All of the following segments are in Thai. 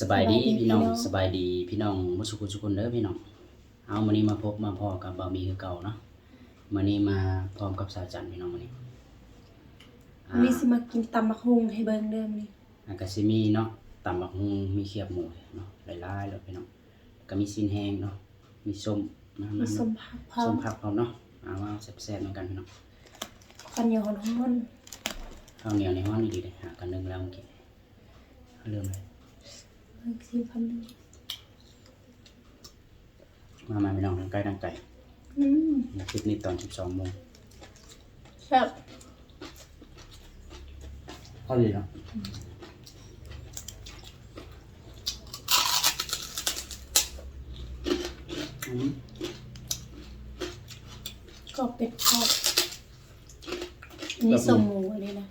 สบายดีสบายดีพี่น้องพี่น้องสบายดีพี่น้องมุสุกุสุคนเด้อพี่น้องเอามื้อนี้มาพบมาพอกับบะหมี่คือเก่าเนาะมื้อนี้มาพร้อมกับสาวจันทร์พี่น้องมื้อนี้อ่ามีสิมากินตำบักฮุงให้เบิ่งเด้อมื้อนี้อันก็สิมีเนาะตำบักหุ่งมีเขียบหมูเนาะหลายๆแล้วพี่น้องก็มีซีนแห้งเนาะมีส้มนะมีส้มผักพร้อส้มมผักพร้อมเนาะเอามาแซ่บๆเหมือนกันพี่น้องข้าวเหนียวฮ้อนข้าวเหนียวในห้องนี่ดีเลยหากันนึงแล้วเมื่อกี้เอาเริ่มเลย ชิมคำหนึงมามาพี่น้องทางใกล้ทางไกลอืมคลิปนี้ตอน12โมงแซ่บพอดีเนาะอืมก็เป็ดทอดอันนี้ส้มหมูอันนี้นะ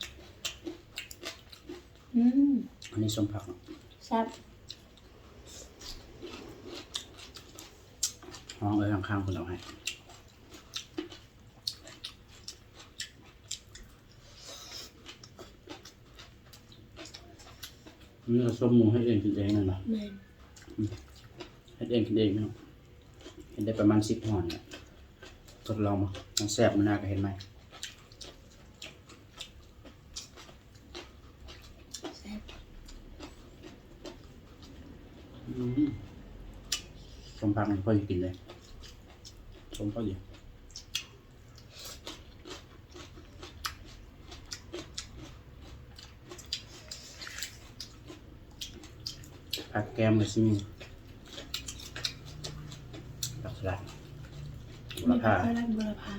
อืมอันนี้ส้มผักเนาะแซ่บ ห้องเอ้ยข้างๆคุณเอาให้นี่เราส้มหมูให้เองกินเองนั่นเหรอแม่นให้เองกินเองเนาะเห็นได้ประมาณสิบห่อนเนี่ยทดลองมามันแซ่บมันน่าก็เห็นไหมแซ่บอืม ส้มผักมันพอจะกินเลยส้มพอดีผักแกมเลยสิมีผักสลัดบุรมีผัพากกะหล่ำบุรพา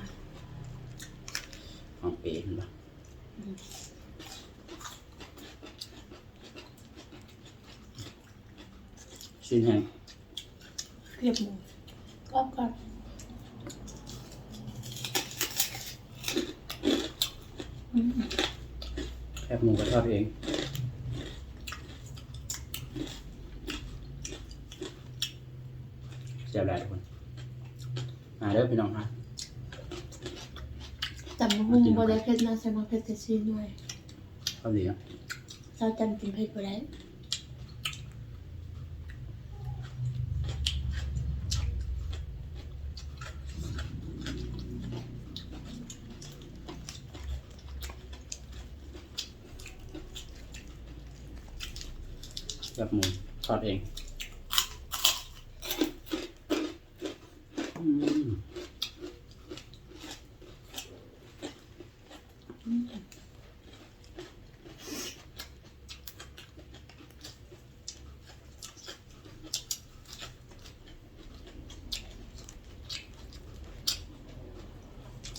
หอมเป๋เห็นปะชิ้นแห้ง เกลียบหมูกรอบกรอบแคบหมูกระทอดเองเสียบหลายทุกคนมาเด้อพี่น้องฮะตำบักฮุงบ่ได้เผ็ดนะใส่มาเผ็ดแต่ซีหน่อยเข้าดีอะเจ้าจำกินเผ็ดบ่ได้แคบหมูทอดเองอืม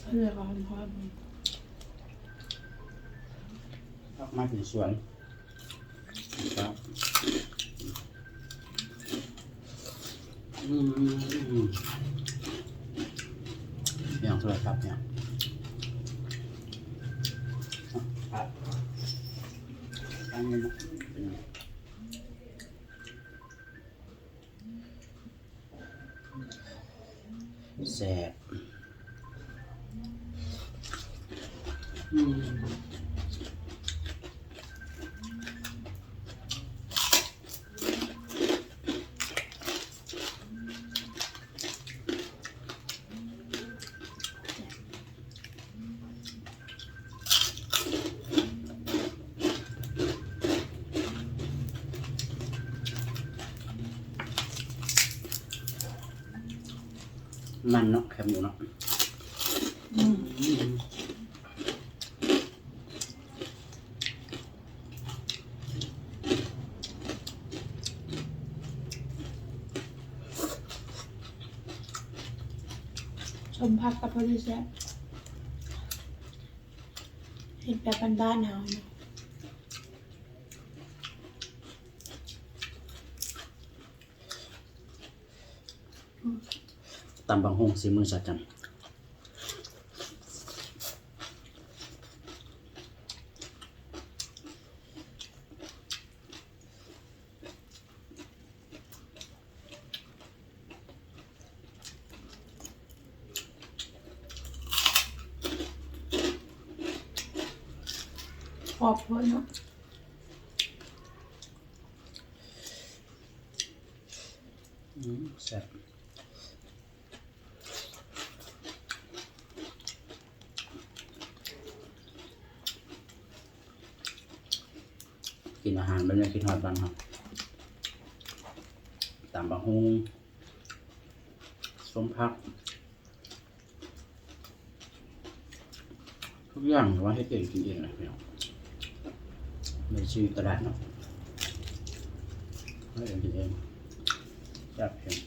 เพื่อความพร้อมออกมาถึงสวนครับ อย่างสวยครับเนี่ยตั้งเลยนะแซ่บอืม มันเนาะแคบหมูเนาะชมผักกับพอดีแซ่บเห็นแบบบ้านๆเฮาเนาะ ตำบังฮงสีมือสาจันขอบเลยเนาะอืมแซ่บ กินอาหารเป็นยังคิดหอดบ้านครับตามบะฮุงส้มพัก ทุกอย่างว่าให้เก่งกินเองนะพี่น้องไม่ได้ซื้อตลาดเนาะให้เองกินเองจับเอง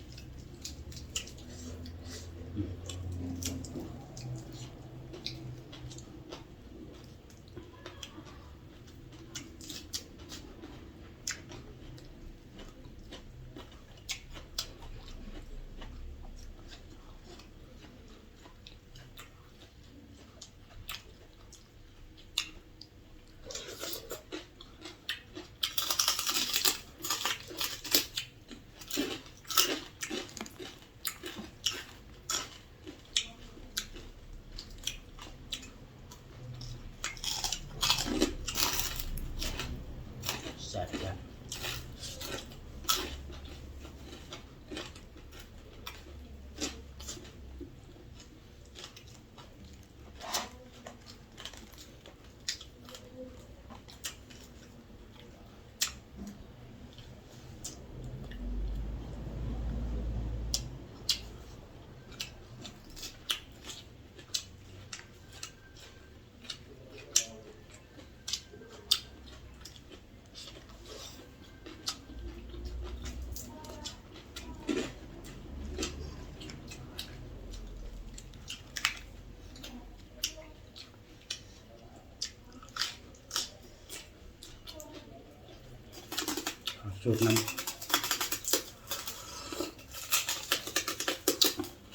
สูตรน้ำ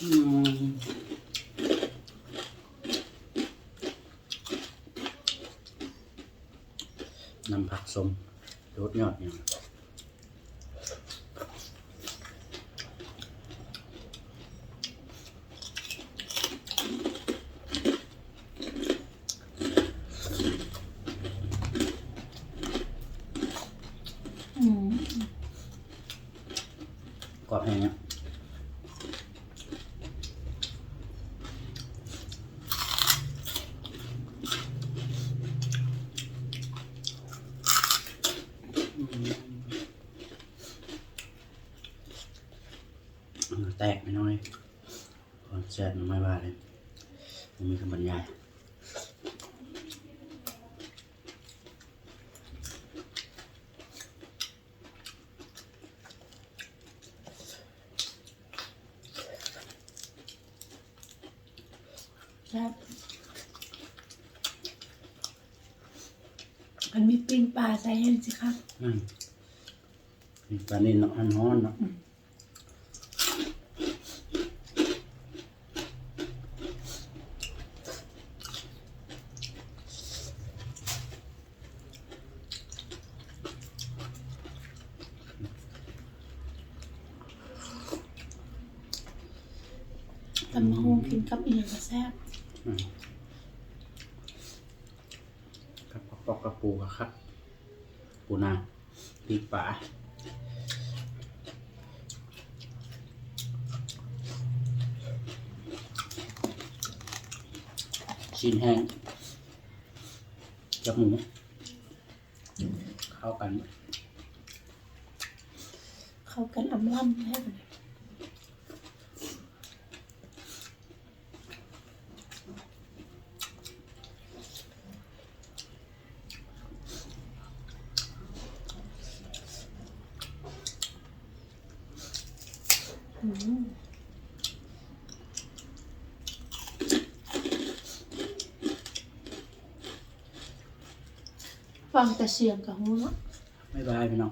อืมน้ำผักสมรสยอดเนี่ย อบแห้งเนี่ยแตกไม่น้อยก่อนแซ่บมันไม่ว่าเลยมันมีคำบรรยาย แซ่บมันมีปิ้งปลาใส่ให้สิคะอืมนี่ปลานิ่นเนาะอันฮ้อนเนาะ嗯ตำมะฮงกินกับอีหยังก็แซ่บอืม กับปอกกระปูกระครับ ปูนาปีป่าชิ้นแห้งจับหมู เข้ากัน เข้ากันอำล่ำแท้เลย ฟังแต่เสียงกับหูเนาะไม่บายพี่น้อง